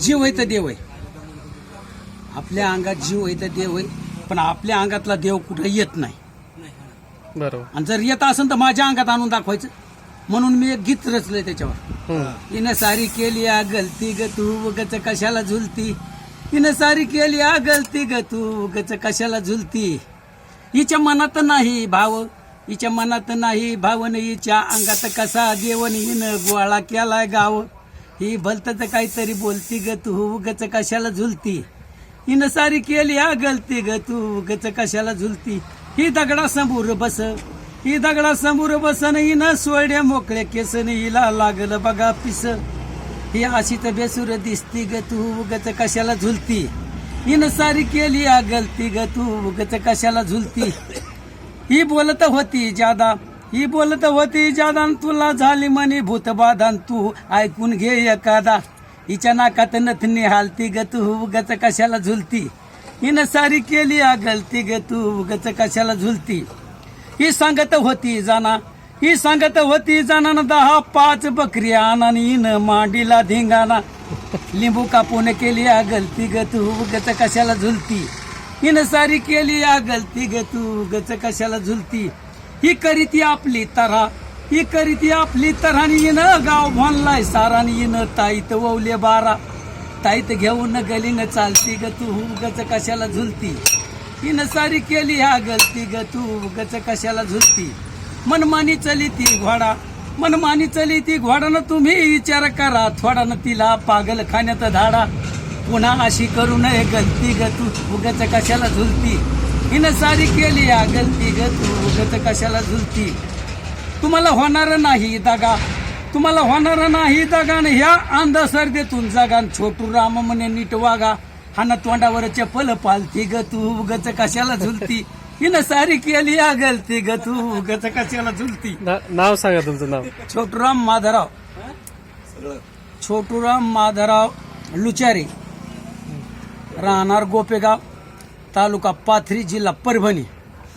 जीव आहे तर देव आहे. आपल्या अंगात जीव आहे तर देव आहे पण आपल्या अंगातला देव कुठं येत नाही. बरोबर. आणि जर येत असेल तर माझ्या अंगात आणून दाखवायचं. म्हणून मी एक गीत रचलंय त्याच्यावर. हिनं सारी केली आ गलती ग तू उगच कशाला झुलती? हिनं सारी केली आ गलती ग तू उगच कशाला झुलती? हिच्या मनात नाही भाव हिच्या मनात नाही भावन. हिच्या अंगात कसा देवन? हिनं गोळा केलाय गाव. ही भलतच काहीतरी बोलती ग तू उगच कशाला झुलती? हिनं सारी केली या गलती ग तू उगच कशाला झुलती? ही दगडा समोर बस ही दगडा समोर बसन हिनं सोड्या मोकळ्या केसन हिला लागलं बघा पिस. ही अशी तर बेसूर दिसती ग तू उगच कशाला झुलती? हिनं सारी केली या गलती ग तू उगच कशाला झुलती? ही बोलत होती जादा ही बोलत होती जादान तुला झाली म्हणी भूतबाधान तू ऐकून घे एखादा. हिच्या नाकात नथनी हालती ग तू उगच कशाला झुलती? हिनं सारी केली आ गलती ग तू उगच कशाला झुलती? ही सांगत होती जाना ही सांगत होती जाना दहा पाच बकरी आणा हिनं मांडीला धिंगाणा. लिंबू कापून केली आ गलती ग तू उगच कशाला झुलती? हिनं सारी केली आ गलती ग तू उगच कशाला झुलती? ही करीती आपली तरा ही करीती आपली तरानी येणं गाव भोनलाय सारानी येणं ताईत ववले बारा. ताईत घेऊन गलीनं चालती ग तू गच कशाला झुलती? हिनं सारी केली हा गलती ग तू गच कशाला झुलती? मनमानी चली ती घोडा मनमानी चली ती घोडानं तुम्ही विचार करा थोडानं तिला पागल खाण्यात धाडा. पुन्हा अशी करू नये गलती ग तू उगच कशाला झुलती? हिनं सारी केली हा गलती ग तू. उगच कशाला झुलती? तुम्हाला होणार नाही दगा. तुम्हाला होणार नाही दगा न ह्या अंधश्रद्धेतून जगा न छोटू राम म्हणे नीट वागा. हाना तोंडावर चप्पल पालती ग तू. उगच कशाला झुलती? हिनं सारी केली आ गलती ग तू. उगच कशाला झुलती? नाव सांगा तुमचं नाव. छोटूराम माधवराव. छोटूराम माधवराव लुचारे. राहणार गोपेगाव. तालुका पाथरी जिल्हा परभणी.